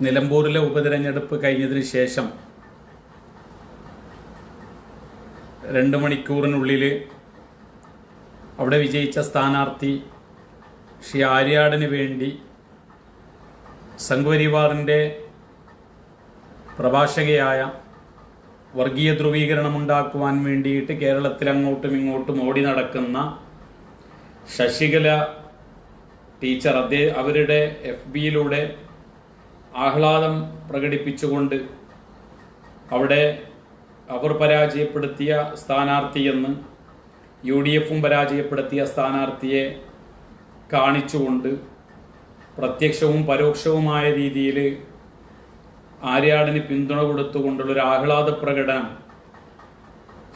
നിലമ്പൂരിലെ ഉപതെരഞ്ഞെടുപ്പ് കഴിഞ്ഞതിന് ശേഷം രണ്ട് മണിക്കൂറിനുള്ളിൽ അവിടെ വിജയിച്ച സ്ഥാനാർത്ഥി ശ്രീ ആര്യാടന് വേണ്ടി സംഘപരിവാറിന്റെ പ്രഭാഷകയായ വർഗീയ ധ്രുവീകരണം ഉണ്ടാക്കുവാൻ വേണ്ടിയിട്ട് കേരളത്തിൽ അങ്ങോട്ടും ഇങ്ങോട്ടും ഓടി നടക്കുന്ന ശശികല ടീച്ചർ അതേ അവരുടെ എഫ് ബിയിലൂടെ ആഹ്ലാദം പ്രകടിപ്പിച്ചുകൊണ്ട് അവിടെ അവർ പരാജയപ്പെടുത്തിയ സ്ഥാനാർത്ഥിയെന്ന് യു ഡി എഫും പരാജയപ്പെടുത്തിയ സ്ഥാനാർത്ഥിയെ കാണിച്ചുകൊണ്ട് പ്രത്യക്ഷവും പരോക്ഷവുമായ രീതിയിൽ ആര്യാടിന് പിന്തുണ കൊടുത്തുകൊണ്ടുള്ളൊരു ആഹ്ലാദ പ്രകടനം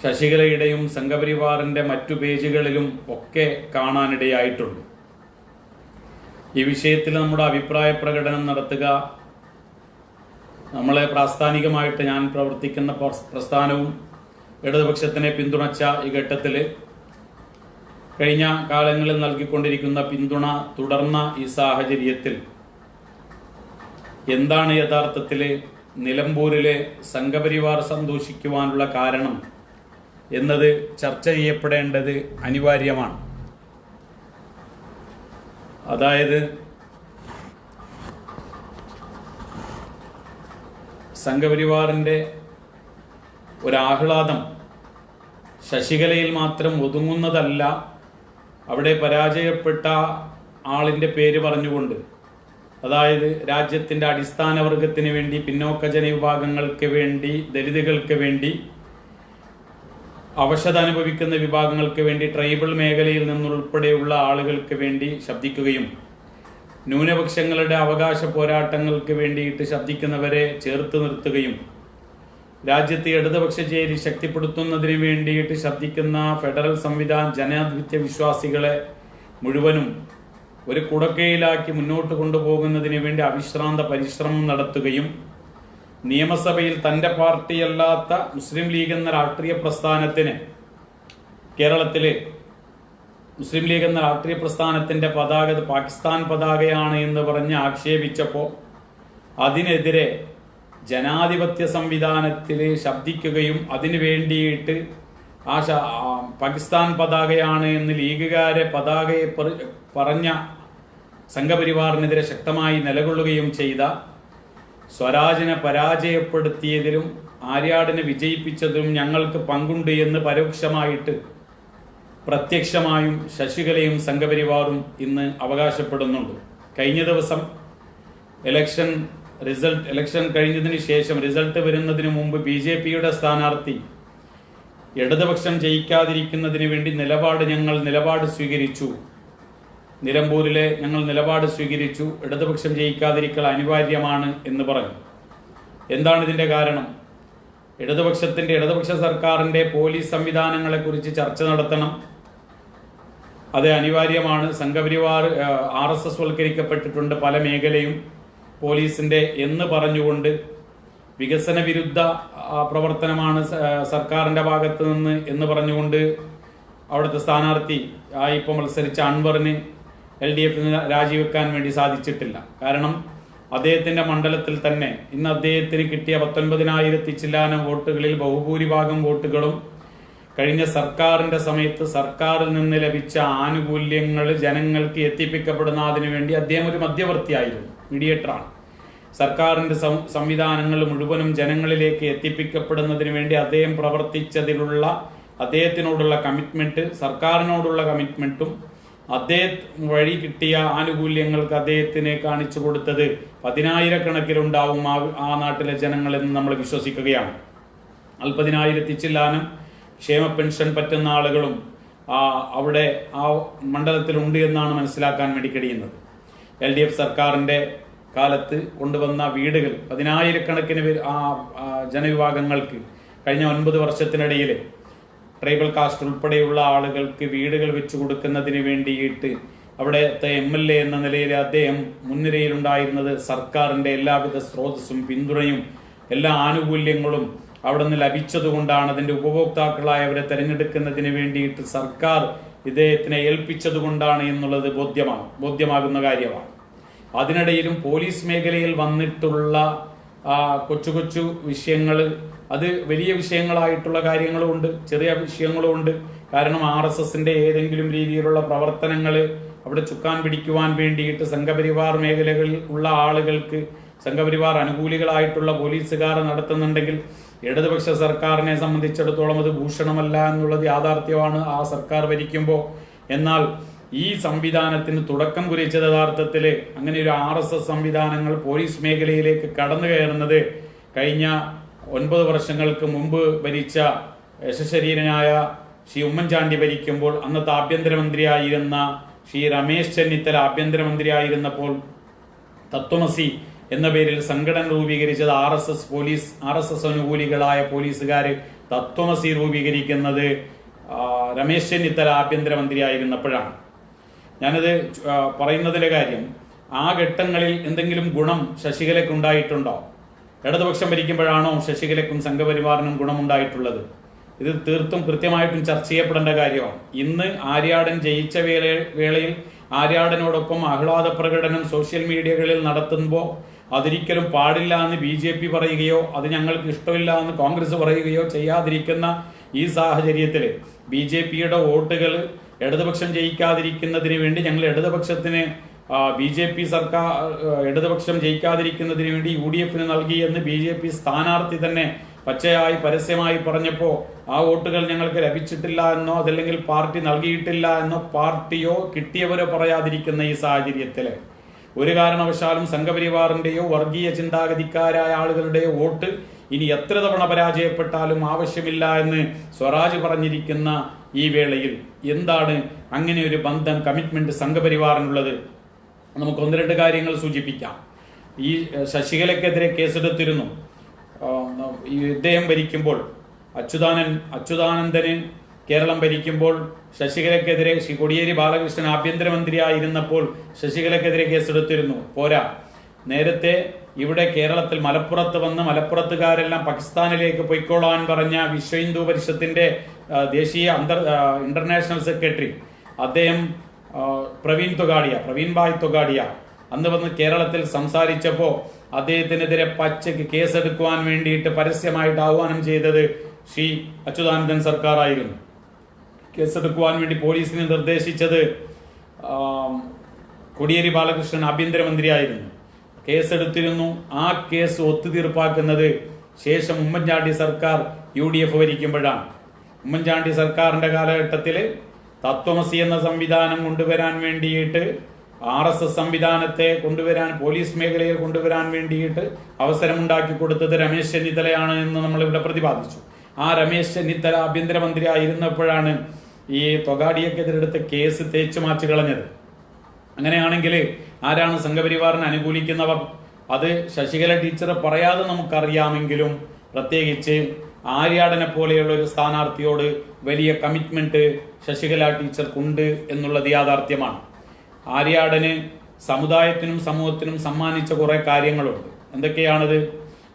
ശശികലയുടെയും സംഘപരിവാറിന്റെ മറ്റു പേജുകളിലും ഒക്കെ കാണാനിടയായിട്ടുണ്ട്. ഈ വിഷയത്തിൽ നമ്മുടെ അഭിപ്രായ പ്രകടനം നടത്തുക നമ്മളെ പ്രാസ്ഥാനികമായിട്ട് ഞാൻ പ്രവർത്തിക്കുന്ന പ്രസ്ഥാനവും ഇടതുപക്ഷത്തിനെ പിന്തുണച്ച ഈ ഘട്ടത്തിൽ കഴിഞ്ഞ കാലങ്ങളിൽ നൽകിക്കൊണ്ടിരിക്കുന്ന പിന്തുണ തുടർന്ന ഈ സാഹചര്യത്തിൽ എന്താണ് യഥാർത്ഥത്തിൽ നിലമ്പൂരിലെ സംഘപരിവാർ സന്തോഷിക്കുവാനുള്ള കാരണം എന്നത് ചർച്ച ചെയ്യപ്പെടേണ്ടത് അനിവാര്യമാണ്. അതായത് സംഘപരിവാറിന്റെ ഒരാഹ്ലാദം ശശികലയിൽ മാത്രം ഒതുങ്ങുന്നതല്ല അവിടെ പരാജയപ്പെട്ട ആളിന്റെ പേര് പറഞ്ഞുകൊണ്ട്. അതായത് രാജ്യത്തിന്റെ അടിസ്ഥാന വർഗത്തിന് വേണ്ടി പിന്നോക്ക ജനവിഭാഗങ്ങൾക്ക് വേണ്ടി ദലിതുകൾക്ക് വേണ്ടി അവശത അനുഭവിക്കുന്ന വിഭാഗങ്ങൾക്ക് വേണ്ടി ട്രൈബൽ മേഖലയിൽ നിന്നുൾപ്പെടെയുള്ള ആളുകൾക്ക് വേണ്ടി ശബ്ദിക്കുകയും ന്യൂനപക്ഷങ്ങളുടെ അവകാശ പോരാട്ടങ്ങൾക്ക് വേണ്ടിയിട്ട് ശബ്ദിക്കുന്നവരെ ചേർത്ത് നിർത്തുകയും രാജ്യത്തെ ഇടതുപക്ഷ ചേരി ശക്തിപ്പെടുത്തുന്നതിന് വേണ്ടിയിട്ട് ശബ്ദിക്കുന്ന ഫെഡറൽ സംവിധാന ജനാധിപത്യ വിശ്വാസികളെ മുഴുവനും ഒരു കുടക്കയിലാക്കി മുന്നോട്ട് കൊണ്ടുപോകുന്നതിന് വേണ്ടി അവിശ്രാന്ത പരിശ്രമം നടത്തുകയും നിയമസഭയിൽ തന്റെ പാർട്ടിയല്ലാത്ത മുസ്ലിം ലീഗ് എന്ന രാഷ്ട്രീയ പ്രസ്ഥാനത്തിന് കേരളത്തിലെ മുസ്ലിം ലീഗ് എന്ന രാഷ്ട്രീയ പ്രസ്ഥാനത്തിന്റെ പതാക പാകിസ്ഥാൻ പതാകയാണ് എന്ന് പറഞ്ഞ് ആക്ഷേപിച്ചപ്പോൾ അതിനെതിരെ ജനാധിപത്യ സംവിധാനത്തിൽ ശബ്ദിക്കുകയും അതിനു വേണ്ടിയിട്ട് ആ പാകിസ്ഥാൻ പതാകയാണ് എന്ന് ലീഗുകാരെ പതാകയെ പറഞ്ഞ സംഘപരിവാറിനെതിരെ ശക്തമായി നിലകൊള്ളുകയും ചെയ്ത സ്വരാജിനെ പരാജയപ്പെടുത്തിയതിലും ആര്യാടിനെ വിജയിപ്പിച്ചതിലും ഞങ്ങൾക്ക് പങ്കുണ്ട് എന്ന് പരോക്ഷമായിട്ട് പ്രത്യക്ഷമായും ശശികലയും സംഘപരിവാറും ഇന്ന് അവകാശപ്പെടുന്നുണ്ട്. കഴിഞ്ഞ ദിവസം ഇലക്ഷൻ റിസൾട്ട് ഇലക്ഷൻ കഴിഞ്ഞതിന് ശേഷം റിസൾട്ട് വരുന്നതിന് മുമ്പ് ബി ജെ പിയുടെ സ്ഥാനാർത്ഥി ഇടതുപക്ഷം ജയിക്കാതിരിക്കുന്നതിന് വേണ്ടി നിലപാട് ഞങ്ങൾ നിലപാട് സ്വീകരിച്ചു. നിലമ്പൂരിലെ ഞങ്ങൾ നിലപാട് സ്വീകരിച്ചു. ഇടതുപക്ഷം ജയിക്കാതിരിക്കൽ അനിവാര്യമാണ് എന്ന് പറഞ്ഞു. എന്താണ് ഇതിന്റെ കാരണം? ഇടതുപക്ഷത്തിന്റെ ഇടതുപക്ഷ സർക്കാരിന്റെ പോലീസ് സംവിധാനങ്ങളെക്കുറിച്ച് ചർച്ച നടത്തണം. അത് അനിവാര്യമാണ്. സംഘപരിവാർ ആർ എസ് എസ് വൽക്കരിക്കപ്പെട്ടിട്ടുണ്ട് പല മേഖലയും പോലീസിന്റെ എന്ന് പറഞ്ഞുകൊണ്ട്. വികസന വിരുദ്ധ പ്രവർത്തനമാണ് സർക്കാരിന്റെ ഭാഗത്ത് നിന്ന് എന്ന് പറഞ്ഞുകൊണ്ട് അവിടുത്തെ സ്ഥാനാർത്ഥി ആയി ഇപ്പോൾ മത്സരിച്ച അൻവറിന് എൽ ഡി എഫിന് രാജിവെക്കാൻ വേണ്ടി സാധിച്ചിട്ടില്ല. കാരണം അദ്ദേഹത്തിന്റെ മണ്ഡലത്തിൽ തന്നെ ഇന്ന് അദ്ദേഹത്തിന് കിട്ടിയ പത്തൊൻപതിനായിരത്തി ചില്ലാനം വോട്ടുകളിൽ ബഹുഭൂരിഭാഗം വോട്ടുകളും കഴിഞ്ഞ സർക്കാരിന്റെ സമയത്ത് സർക്കാരിൽ നിന്ന് ലഭിച്ച ആനുകൂല്യങ്ങൾ ജനങ്ങൾക്ക് എത്തിപ്പിക്കപ്പെടുന്നതിന് വേണ്ടി അദ്ദേഹം ഒരു മധ്യവർത്തിയായിരുന്നു മീഡിയേറ്ററാണ്. സർക്കാരിന്റെ സംവിധാനങ്ങൾ മുഴുവനും ജനങ്ങളിലേക്ക് എത്തിപ്പിക്കപ്പെടുന്നതിന് വേണ്ടി അദ്ദേഹം പ്രവർത്തിച്ചതിലുള്ള അദ്ദേഹത്തിനോടുള്ള കമ്മിറ്റ്മെന്റ് സർക്കാരിനോടുള്ള കമ്മിറ്റ്മെന്റും അദ്ദേഹം വഴി കിട്ടിയ ആനുകൂല്യങ്ങൾക്ക് അദ്ദേഹത്തിന് കാണിച്ചു കൊടുത്തത് പതിനായിരക്കണക്കിലുണ്ടാവും ആ ആ നാട്ടിലെ ജനങ്ങൾ എന്ന് നമ്മൾ വിശ്വസിക്കുകയാണ്. നാൽപ്പതിനായിരത്തി ചില്ലാനം ക്ഷേമ പെൻഷൻ പറ്റുന്ന ആളുകളും ആ, അവിടെ ആ മണ്ഡലത്തിലുണ്ട് എന്നാണ് മനസ്സിലാക്കാൻ വേണ്ടി കഴിയുന്നത്. എൽ ഡി എഫ് സർക്കാരിന്റെ കാലത്ത് കൊണ്ടുവന്ന വീടുകൾ പതിനായിരക്കണക്കിന് ആ, ജനവിഭാഗങ്ങൾക്ക് കഴിഞ്ഞ ഒൻപത് വർഷത്തിനിടയിൽ ട്രൈബൽ കാസ്റ്റ് ഉൾപ്പെടെയുള്ള ആളുകൾക്ക് വീടുകൾ വെച്ചു കൊടുക്കുന്നതിന് വേണ്ടിയിട്ട് അവിടുത്തെ എം എൽ എ എന്ന നിലയിൽ അദ്ദേഹം മുൻനിരയിലുണ്ടായിരുന്നത് സർക്കാരിന്റെ എല്ലാവിധ സ്രോതസ്സും പിന്തുണയും എല്ലാ ആനുകൂല്യങ്ങളും അവിടെ നിന്ന് ലഭിച്ചതുകൊണ്ടാണ് അതിന്റെ ഉപഭോക്താക്കളായ അവരെ തിരഞ്ഞെടുക്കുന്നതിന് വേണ്ടിയിട്ട് സർക്കാർ ഇദ്ദേഹത്തിനെ ഏൽപ്പിച്ചതുകൊണ്ടാണ് എന്നുള്ളത് ബോധ്യമാണ് ബോധ്യമാകുന്ന കാര്യമാണ്. അതിനിടയിലും പോലീസ് മേഖലയിൽ വന്നിട്ടുള്ള കൊച്ചു കൊച്ചു വിഷയങ്ങൾ അത് വലിയ വിഷയങ്ങളായിട്ടുള്ള കാര്യങ്ങളും ഉണ്ട് ചെറിയ വിഷയങ്ങളും ഉണ്ട്. കാരണം ആർ എസ് എസിന്റെ ഏതെങ്കിലും രീതിയിലുള്ള പ്രവർത്തനങ്ങൾ അവിടെ ചുക്കാൻ പിടിക്കുവാൻ വേണ്ടിയിട്ട് സംഘപരിവാർ മേഖലകളിൽ ഉള്ള ആളുകൾക്ക് സംഘപരിവാർ അനുകൂലികളായിട്ടുള്ള പോലീസുകാർ നടത്തുന്നുണ്ടെങ്കിൽ ഇടതുപക്ഷ സർക്കാരിനെ സംബന്ധിച്ചിടത്തോളം അത് ഭൂഷണമല്ല എന്നുള്ളത് യാഥാർത്ഥ്യമാണ് ആ സർക്കാർ ഭരിക്കുമ്പോൾ എന്നാൽ ഈ സംവിധാനത്തിന് തുടക്കം കുറിച്ചത് യഥാർത്ഥത്തിൽ അങ്ങനെ ഒരു ആർ എസ് എസ് സംവിധാനങ്ങൾ പോലീസ് മേഖലയിലേക്ക് കടന്നു കയറുന്നത് കഴിഞ്ഞ ഒൻപത് വർഷങ്ങൾക്ക് മുമ്പ് ഭരിച്ച യശശരീരനായ ശ്രീ ഉമ്മൻചാണ്ടി ഭരിക്കുമ്പോൾ അന്നത്തെ ആഭ്യന്തരമന്ത്രിയായിരുന്ന ശ്രീ രമേശ് ചെന്നിത്തല ആഭ്യന്തരമന്ത്രിയായിരുന്നപ്പോൾ തത്വമസി എന്ന പേരിൽ സംഘടന രൂപീകരിച്ചത് R S S police R S S അനുകൂലികളായ പോലീസുകാർ തത്വമസി രൂപീകരിക്കുന്നത് രമേശ് ചെന്നിത്തല ആഭ്യന്തരമന്ത്രിയായിരുന്നപ്പോഴാണ്. ഞാനത് പറയുന്നതിലെ കാര്യം ആ ഘട്ടങ്ങളിൽ എന്തെങ്കിലും ഗുണം ശശികലയ്ക്ക് ഉണ്ടായിട്ടുണ്ടോ ഇടതുപക്ഷം ഭരിക്കുമ്പോഴാണോ ശശികലയ്ക്കും സംഘപരിവാറിനും ഗുണമുണ്ടായിട്ടുള്ളത്? ഇത് തീർത്തും കൃത്യമായിട്ടും ചർച്ച ചെയ്യപ്പെടേണ്ട കാര്യമാണ്. ഇന്ന് ആര്യാടൻ ജയിച്ച വേള വേളയിൽ ആര്യാടനോടൊപ്പം ആഹ്ലാദ പ്രകടനം സോഷ്യൽ മീഡിയകളിൽ നടത്തുമ്പോൾ അതൊരിക്കലും പാടില്ല എന്ന് ബി ജെ പി പറയുകയോ അത് ഞങ്ങൾക്ക് ഇഷ്ടമില്ല എന്ന് കോൺഗ്രസ് പറയുകയോ ചെയ്യാതിരിക്കുന്ന ഈ സാഹചര്യത്തിൽ ബി ജെ പിയുടെ വോട്ടുകൾ ഇടതുപക്ഷം ജയിക്കാതിരിക്കുന്നതിന് വേണ്ടി ഞങ്ങൾ ഇടതുപക്ഷത്തിന് ബി ജെ പി സർക്കാർ ഇടതുപക്ഷം ജയിക്കാതിരിക്കുന്നതിന് വേണ്ടി യു ഡി എഫിന് നൽകി എന്ന് ബി ജെ പി സ്ഥാനാർത്ഥി തന്നെ പച്ചയായി പരസ്യമായി പറഞ്ഞപ്പോൾ ആ വോട്ടുകൾ ഞങ്ങൾക്ക് ലഭിച്ചിട്ടില്ല എന്നോ അതല്ലെങ്കിൽ പാർട്ടി നൽകിയിട്ടില്ല എന്നോ പാർട്ടിയോ കിട്ടിയവരോ പറയാതിരിക്കുന്ന ഈ സാഹചര്യത്തിൽ ഒരു കാരണവശാലും സംഘപരിവാറിന്റെയോ വർഗീയ ചിന്താഗതിക്കാരായ ആളുകളുടെയോ വോട്ട് ഇനി എത്ര തവണ പരാജയപ്പെട്ടാലും ആവശ്യമില്ല എന്ന് സ്വരാജ് പറഞ്ഞിരിക്കുന്ന ഈ വേളയിൽ എന്താണ് അങ്ങനെ ഒരു ബന്ധം കമ്മിറ്റ്മെന്റ് സംഘപരിവാറിനുള്ളത്? നമുക്ക് ഒന്ന് രണ്ട് കാര്യങ്ങൾ സൂചിപ്പിക്കാം. ഈ ശശികലക്കെതിരെ കേസെടുത്തിരുന്നു. ഇദ്ദേഹം ഭരിക്കുമ്പോൾ അച്യുതാനൻ അച്യുതാനന്ദന് കേരളം ഭരിക്കുമ്പോൾ ശശികലക്കെതിരെ ശ്രീ കൊടിയേരി ബാലകൃഷ്ണൻ ആഭ്യന്തരമന്ത്രിയായിരുന്നപ്പോൾ ശശികലക്കെതിരെ കേസെടുത്തിരുന്നു. പോരാ. നേരത്തെ ഇവിടെ കേരളത്തിൽ മലപ്പുറത്ത് വന്ന് മലപ്പുറത്തുകാരെല്ലാം പാകിസ്ഥാനിലേക്ക് പൊയ്ക്കോളാൻ പറഞ്ഞ വിശ്വ ഹിന്ദു പരിഷത്തിന്റെ ദേശീയ അന്തർ ഇന്റർനാഷണൽ സെക്രട്ടറി. അദ്ദേഹം പ്രവീൺ തൊഗാഡിയ പ്രവീൺ ഭായ് തൊഗാഡിയ. അന്ന് വന്ന് കേരളത്തിൽ സംസാരിച്ചപ്പോൾ അദ്ദേഹത്തിനെതിരെ പച്ചയ്ക്ക് കേസെടുക്കുവാൻ വേണ്ടിയിട്ട് പരസ്യമായിട്ട് ആഹ്വാനം ചെയ്തത് ശ്രീ അച്യുതാനന്ദൻ സർക്കാരായിരുന്നു. കേസെടുക്കുവാൻ വേണ്ടി പോലീസിനെ നിർദ്ദേശിച്ചത് കൊടിയേരി ബാലകൃഷ്ണൻ ആഭ്യന്തരമന്ത്രിയായിരുന്നു. കേസെടുത്തിരുന്നു. ആ കേസ് ഒത്തുതീർപ്പാക്കുന്നത് ശേഷം ഉമ്മൻചാണ്ടി സർക്കാർ യു ഡി എഫ് ഭരിക്കുമ്പോഴാണ്. ഉമ്മൻചാണ്ടി സർക്കാരിന്റെ കാലഘട്ടത്തിൽ തത്വമസി എന്ന സംവിധാനം കൊണ്ടുവരാൻ വേണ്ടിയിട്ട് ആർ എസ് എസ് സംവിധാനത്തെ കൊണ്ടുവരാൻ പോലീസ് മേഖലയിൽ കൊണ്ടുവരാൻ വേണ്ടിയിട്ട് അവസരമുണ്ടാക്കി കൊടുത്തത് രമേശ് ചെന്നിത്തലയാണ് എന്ന് നമ്മൾ ഇവിടെ പ്രതിപാദിച്ചു. ആ രമേശ് ചെന്നിത്തല ആഭ്യന്തരമന്ത്രി ആയിരുന്നപ്പോഴാണ് ഈ തൊഗാഡിയക്കെതിരെടുത്ത കേസ് തേച്ചു മാറ്റി കളഞ്ഞത്. അങ്ങനെയാണെങ്കിൽ ആരാണ് സംഘപരിവാറിനെ അനുകൂലിക്കുന്നവർ? അത് ശശികല ടീച്ചർ പറയാതെ നമുക്കറിയാമെങ്കിലും പ്രത്യേകിച്ച് ആര്യാടനെ പോലെയുള്ള ഒരു സ്ഥാനാർത്ഥിയോട് വലിയ കമ്മിറ്റ്മെന്റ് ശശികല ടീച്ചർക്കുണ്ട് എന്നുള്ളത് യാഥാർത്ഥ്യമാണ്. ആര്യാടന് സമുദായത്തിനും സമൂഹത്തിനും സമ്മാനിച്ച കുറെ കാര്യങ്ങളുണ്ട്. എന്തൊക്കെയാണത്?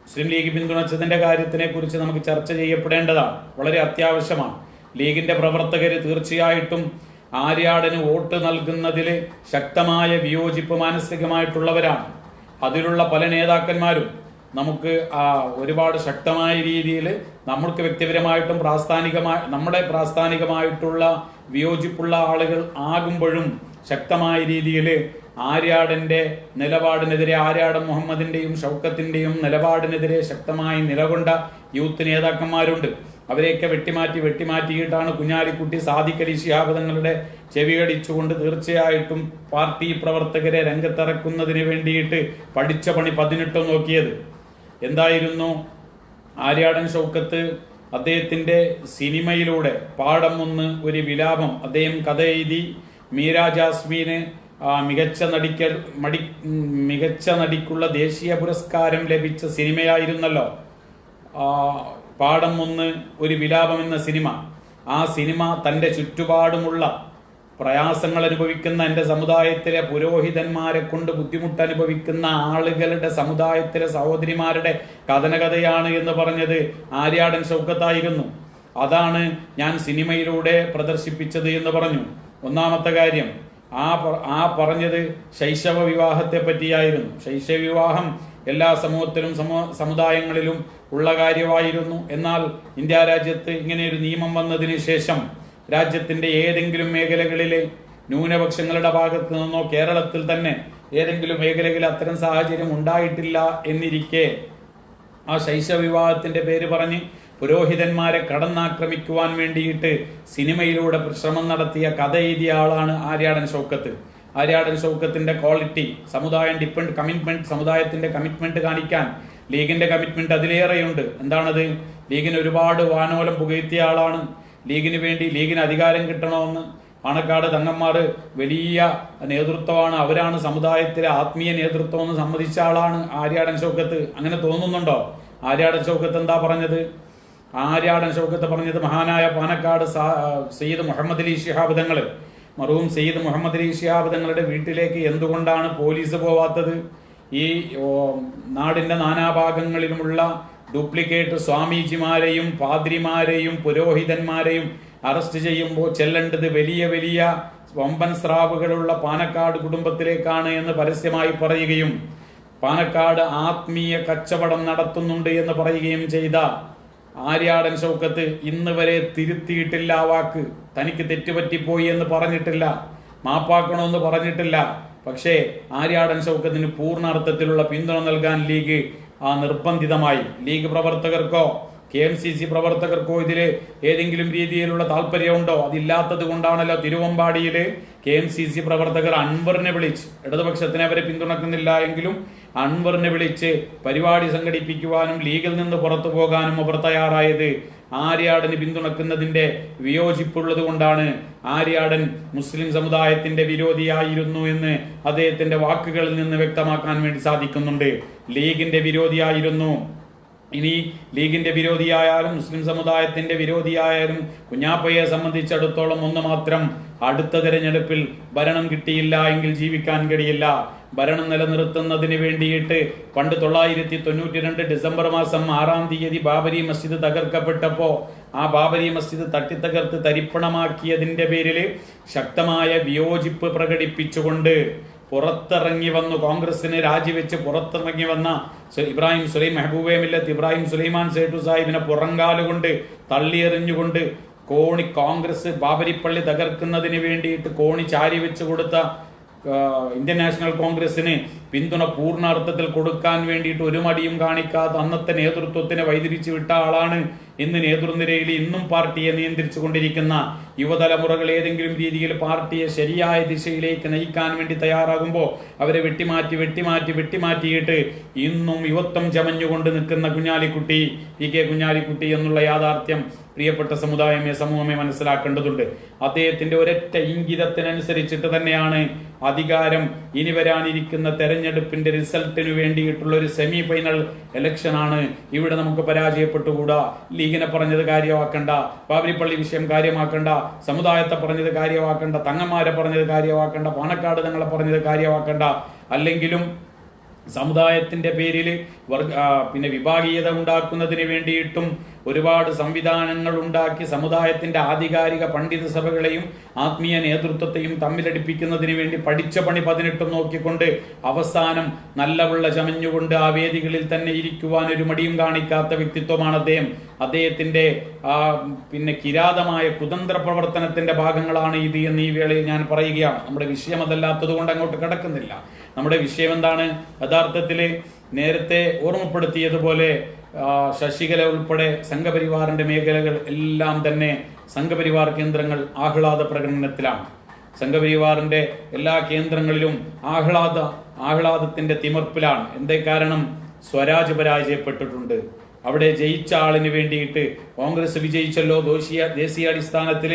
മുസ്ലിം ലീഗ് പിന്തുണച്ചതിന്റെ കാര്യത്തിനെ കുറിച്ച് നമുക്ക് ചർച്ച ചെയ്യപ്പെടേണ്ടതാണ്. വളരെ അത്യാവശ്യമാണ്. ലീഗിന്റെ പ്രവർത്തകര് തീർച്ചയായിട്ടും ആര്യാടന് വോട്ട് നൽകുന്നതിൽ ശക്തമായ വിയോജിപ്പ് മാനസികമായിട്ടുള്ളവരാണ്. അതിലുള്ള പല നേതാക്കന്മാരും നമുക്ക് ഒരുപാട് ശക്തമായ രീതിയിൽ നമ്മൾക്ക് വ്യക്തിപരമായിട്ടും പ്രാസ്ഥാനികമായി നമ്മുടെ പ്രാസ്ഥാനികമായിട്ടുള്ള വിയോജിപ്പുള്ള ആളുകൾ ആകുമ്പോഴും ശക്തമായ രീതിയിൽ ആര്യാടന്റെ നിലപാടിനെതിരെ ആര്യാടൻ മുഹമ്മദിന്റെയും ഷൗക്കത്തിന്റെയും നിലപാടിനെതിരെ ശക്തമായി നിലകൊണ്ട യൂത്ത് നേതാക്കന്മാരുണ്ട്. അവരെയൊക്കെ വെട്ടിമാറ്റി വെട്ടിമാറ്റിയിട്ടാണ് കുഞ്ഞാലിക്കുട്ടി സാദിഖലി ശിഹാബ് തങ്ങളുടെ തീർച്ചയായിട്ടും പാർട്ടി പ്രവർത്തകരെ രംഗത്തിറക്കുന്നതിന് വേണ്ടിയിട്ട് പഠിച്ച പണി പതിനെട്ട് നോക്കിയത്. എന്തായിരുന്നു? ആര്യാടൻ ഷൗക്കത്ത് അദ്ദേഹത്തിന്റെ സിനിമയിലൂടെ പാടം ഒന്ന് ഒരു വിലാപം അദ്ദേഹം കഥ എഴുതി മീര ജാസ്മീന് മികച്ച നടിക്കൽ മടി മികച്ച നടിക്കുള്ള ദേശീയ പുരസ്കാരം ലഭിച്ച സിനിമയായിരുന്നല്ലോ പാടം ഒന്ന് ഒരു വിലാപം എന്ന സിനിമ. ആ സിനിമ തന്റെ ചുറ്റുപാടുമുള്ള പ്രയാസങ്ങൾ അനുഭവിക്കുന്ന എന്റെ സമുദായത്തിലെ പുരോഹിതന്മാരെ കൊണ്ട് ബുദ്ധിമുട്ട് അനുഭവിക്കുന്ന ആളുകളുടെ സമുദായത്തിലെ സഹോദരിമാരുടെ കഥനകഥയാണ് എന്ന് പറഞ്ഞത് ആര്യാടൻ ഷൗക്കത്തായിരുന്നു. അതാണ് ഞാൻ സിനിമയിലൂടെ പ്രദർശിപ്പിച്ചത് എന്ന് പറഞ്ഞു. ഒന്നാമത്തെ കാര്യം ആ ആ പറഞ്ഞത് ശൈശവ വിവാഹത്തെ പറ്റിയായിരുന്നു. ശൈശവ വിവാഹം എല്ലാ സമൂഹത്തിലും സമൂ സമുദായങ്ങളിലും ഉള്ള കാര്യമായിരുന്നു. എന്നാൽ ഇന്ത്യ രാജ്യത്ത് ഒരു നിയമം വന്നതിന് ശേഷം രാജ്യത്തിന്റെ ഏതെങ്കിലും മേഖലകളിലെ ന്യൂനപക്ഷങ്ങളുടെ ഭാഗത്ത് നിന്നോ കേരളത്തിൽ തന്നെ ഏതെങ്കിലും മേഖലകളിൽ അത്തരം സാഹചര്യം ഉണ്ടായിട്ടില്ല എന്നിരിക്കെ ആ ശൈശവ വിവാഹത്തിന്റെ പേര് പറഞ്ഞ് പുരോഹിതന്മാരെ കടന്നാക്രമിക്കുവാൻ വേണ്ടിയിട്ട് സിനിമയിലൂടെ ശ്രമം നടത്തിയ കഥ എഴുതിയ ആളാണ് ആര്യാടൻ ഷൗക്കത്ത് ആര്യാടൻ ഷൗക്കത്തിന്റെ ക്വാളിറ്റി സമുദായം ഡിപ്പെൻഡ് കമ്മിറ്റ്മെന്റ് സമുദായത്തിന്റെ കമ്മിറ്റ്മെന്റ് കാണിക്കാൻ ലീഗിന്റെ കമ്മിറ്റ്മെന്റ് അതിലേറെയുണ്ട്. എന്താണത്? ലീഗിന് ഒരുപാട് വാനോലം പുകഴ്ത്തിയ ആളാണ്. ലീഗിന് വേണ്ടി ലീഗിന് അധികാരം കിട്ടണമെന്ന് പാണക്കാട് തങ്ങന്മാർ വലിയ നേതൃത്വമാണ്. അവരാണ് സമുദായത്തിലെ ആത്മീയ നേതൃത്വം എന്ന് സമ്മതിച്ച ആളാണ് ആര്യാടൻ ഷൗക്കത്ത് അങ്ങനെ തോന്നുന്നുണ്ടോ? ആര്യാടൻ ഷൗക്കത്ത് എന്താ പറഞ്ഞത്? ആര്യാടൻ ഷൗക്കത്ത് പറഞ്ഞത് മഹാനായ പാനക്കാട് സയ്യിദ് മുഹമ്മദ് അലി തങ്ങൾ മറുവും സയ്യിദ് മുഹമ്മദ് അലി ശിഹാബ് തങ്ങളുടെ വീട്ടിലേക്ക് എന്തുകൊണ്ടാണ് പോലീസ് പോവാത്തത്? ഈ നാടിന്റെ നാനാഭാഗങ്ങളിലുമുള്ള ഡ്യൂപ്ലിക്കേറ്റ് സ്വാമീജിമാരെയും പാദ്രിമാരെയും പുരോഹിതന്മാരെയും അറസ്റ്റ് ചെയ്യുമ്പോൾ ചെല്ലേണ്ടത് വലിയ വലിയ വമ്പൻ സ്രാവുകളുള്ള പാനക്കാട് കുടുംബത്തിലേക്കാണ് എന്ന് പരസ്യമായി പറയുകയും പാനക്കാട് ആത്മീയ കച്ചവടം നടത്തുന്നുണ്ട് എന്ന് പറയുകയും ചെയ്ത ആര്യാടൻ ഷൗക്കത്ത് ഇന്ന് വരെ തിരുത്തിയിട്ടില്ല ആ വാക്ക്. തനിക്ക് തെറ്റുപറ്റിപ്പോയി എന്ന് പറഞ്ഞിട്ടില്ല. മാപ്പാക്കണമെന്ന് പറഞ്ഞിട്ടില്ല. പക്ഷേ ആര്യാടൻ ഷൗക്കത്തിന് പൂർണാർത്ഥത്തിലുള്ള പിന്തുണ നൽകാൻ ലീഗ് ആ നിർബന്ധിതമായി. ലീഗ് പ്രവർത്തകർക്കോ കെ എം സി സി പ്രവർത്തകർക്കോ ഇതിൽ ഏതെങ്കിലും രീതിയിലുള്ള താല്പര്യമുണ്ടോ അതില്ലാത്തത് കൊണ്ടാണല്ലോ തിരുവമ്പാടിയിൽ കെ എം സി സി പ്രവർത്തകർ അൻവറിനെ വിളിച്ച് ഇടതുപക്ഷത്തിനെ അവരെ പിന്തുണക്കുന്നില്ല എങ്കിലും അൻവറിനെ വിളിച്ച് പരിപാടി സംഘടിപ്പിക്കുവാനും ലീഗിൽ നിന്ന് പുറത്തു പോകാനും അവർ തയ്യാറായത് ആര്യാടന് പിന്തുണക്കുന്നതിന്റെ വിയോജിപ്പുള്ളത് കൊണ്ടാണ്. ആര്യാടൻ മുസ്ലിം സമുദായത്തിന്റെ വിരോധിയായിരുന്നു എന്ന് അദ്ദേഹത്തിന്റെ വാക്കുകളിൽ നിന്ന് വ്യക്തമാക്കാൻ വേണ്ടി സാധിക്കുന്നുണ്ട്. ലീഗിന്റെ വിരോധിയായിരുന്നു. ഇനി ലീഗിന്റെ വിരോധിയായാലും മുസ്ലിം സമുദായത്തിന്റെ വിരോധിയായാലും കുഞ്ഞാപ്പയെ സംബന്ധിച്ചിടത്തോളം ഒന്ന് മാത്രം അടുത്ത തെരഞ്ഞെടുപ്പിൽ ഭരണം കിട്ടിയില്ല എങ്കിൽ ജീവിക്കാൻ കഴിയില്ല. ഭരണം നിലനിർത്തുന്നതിന് വേണ്ടിയിട്ട് പണ്ട് തൊള്ളായിരത്തി തൊണ്ണൂറ്റി രണ്ട് ഡിസംബർ മാസം ആറാം തീയതി ബാബരി മസ്ജിദ് തകർക്കപ്പെട്ടപ്പോൾ ആ ബാബരി മസ്ജിദ് തട്ടിത്തകർത്ത് തരിപ്പണമാക്കിയതിന്റെ പേരിൽ ശക്തമായ വിയോജിപ്പ് പ്രകടിപ്പിച്ചുകൊണ്ട് പുറത്തിറങ്ങി വന്നു. കോൺഗ്രസിന് രാജിവെച്ച് പുറത്തിറങ്ങി വന്ന ഇബ്രാഹിം സുലൈം മെഹബൂബെ മില്ലത്ത് ഇബ്രാഹിം സുലൈമാൻ സേട്ടു സാഹിബിനെ പുറങ്കാലുകൊണ്ട് തള്ളിയെറിഞ്ഞുകൊണ്ട് കോണി കോൺഗ്രസ് ബാബരിപ്പള്ളി തകർക്കുന്നതിന് വേണ്ടിയിട്ട് കോണി ചാരി വെച്ച് കൊടുത്ത ഇന്ത്യൻ നാഷണൽ കോൺഗ്രസിന് പിന്തുണ പൂർണാർത്ഥത്തിൽ കൊടുക്കാൻ വേണ്ടിയിട്ട് ഒരു മടിയും കാണിക്കാത്ത അന്നത്തെ നേതൃത്വത്തിനെ വൈതിരിച്ചു വിട്ട ആളാണ് ഇന്ന് നേതൃനിരയിൽ ഇന്നും പാർട്ടിയെ നിയന്ത്രിച്ചു കൊണ്ടിരിക്കുന്ന യുവതലമുറകൾ ഏതെങ്കിലും രീതിയിൽ പാർട്ടിയെ ശരിയായ ദിശയിലേക്ക് നയിക്കാൻ വേണ്ടി തയ്യാറാകുമ്പോൾ അവരെ വെട്ടിമാറ്റി വെട്ടിമാറ്റി വെട്ടിമാറ്റിയിട്ട് ഇന്നും യുവത്വം ചമഞ്ഞുകൊണ്ട് നിൽക്കുന്ന കുഞ്ഞാലിക്കുട്ടി പി കെ കുഞ്ഞാലിക്കുട്ടി എന്നുള്ള യാഥാർത്ഥ്യം പ്രിയപ്പെട്ട സമുദായമേ സമൂഹമേ മനസ്സിലാക്കേണ്ടതുണ്ട്. അദ്ദേഹത്തിന്റെ ഒരൊറ്റ ഇംഗിതത്തിനനുസരിച്ചിട്ട് തന്നെയാണ് അധികാരം ഇനി വരാനിരിക്കുന്ന തെരഞ്ഞെടുപ്പിന്റെ റിസൾട്ടിന് വേണ്ടിയിട്ടുള്ള ഒരു സെമി ഫൈനൽ ഇലക്ഷനാണ് ഇവിടെ നമുക്ക് പരാജയപ്പെട്ടുകൂടാ? ലീഗിനെ പറഞ്ഞത് കാര്യമാക്കണ്ട ബാബരിപ്പള്ളി വിഷയം കാര്യമാക്കണ്ട സമുദായത്തെ പറഞ്ഞത് കാര്യമാക്കണ്ട തങ്ങന്മാരെ പറഞ്ഞത് കാര്യമാക്കണ്ട പാണക്കാട് തങ്ങളെ പറഞ്ഞത് കാര്യമാക്കണ്ട. അല്ലെങ്കിലും സമുദായത്തിന്റെ പേരിൽ പിന്നെ വിഭാഗീയത ഉണ്ടാക്കുന്നതിന് വേണ്ടിയിട്ടും ഒരുപാട് സംവിധാനങ്ങൾ ഉണ്ടാക്കി സമുദായത്തിന്റെ ആധികാരിക പണ്ഡിത സഭകളെയും ആത്മീയ നേതൃത്വത്തെയും തമ്മിലടിപ്പിക്കുന്നതിന് വേണ്ടി പഠിച്ച പണി പതിനെട്ടും നോക്കിക്കൊണ്ട് അവസാനം നല്ലവുള്ള ചമഞ്ഞുകൊണ്ട് ആ വേദികളിൽ തന്നെ ഇരിക്കുവാൻ ഒരു മടിയും കാണിക്കാത്ത വ്യക്തിത്വമാണ് അദ്ദേഹം. അദ്ദേഹത്തിന്റെ ആ പിന്നെ കിരാതമായ കുതന്ത്ര പ്രവർത്തനത്തിന്റെ ഭാഗങ്ങളാണ് ഇത് എന്ന് ഈ വേളയിൽ ഞാൻ പറയുകയാണ്. നമ്മുടെ വിഷയം അതല്ലാത്തത് കൊണ്ട് അങ്ങോട്ട് കിടക്കുന്നില്ല. നമ്മുടെ വിഷയം എന്താണ്? യഥാർത്ഥത്തിൽ നേരത്തെ ഓർമ്മപ്പെടുത്തിയതുപോലെ ശശികല ഉൾപ്പെടെ സംഘപരിവാറിന്റെ മേഖലകൾ എല്ലാം തന്നെ സംഘപരിവാർ കേന്ദ്രങ്ങൾ ആഹ്ലാദ പ്രകടനത്തിലാണ്. സംഘപരിവാറിന്റെ എല്ലാ കേന്ദ്രങ്ങളിലും ആഹ്ലാദ ആഹ്ലാദത്തിന്റെ തിമർപ്പിലാണ്. എന്തേ കാരണം? സ്വരാജ് പരാജയപ്പെട്ടിട്ടുണ്ട്. അവിടെ ജയിച്ച ആളിന് വേണ്ടിയിട്ട് കോൺഗ്രസ് വിജയിച്ചല്ലോ ദേശീയ ദേശീയാടിസ്ഥാനത്തിൽ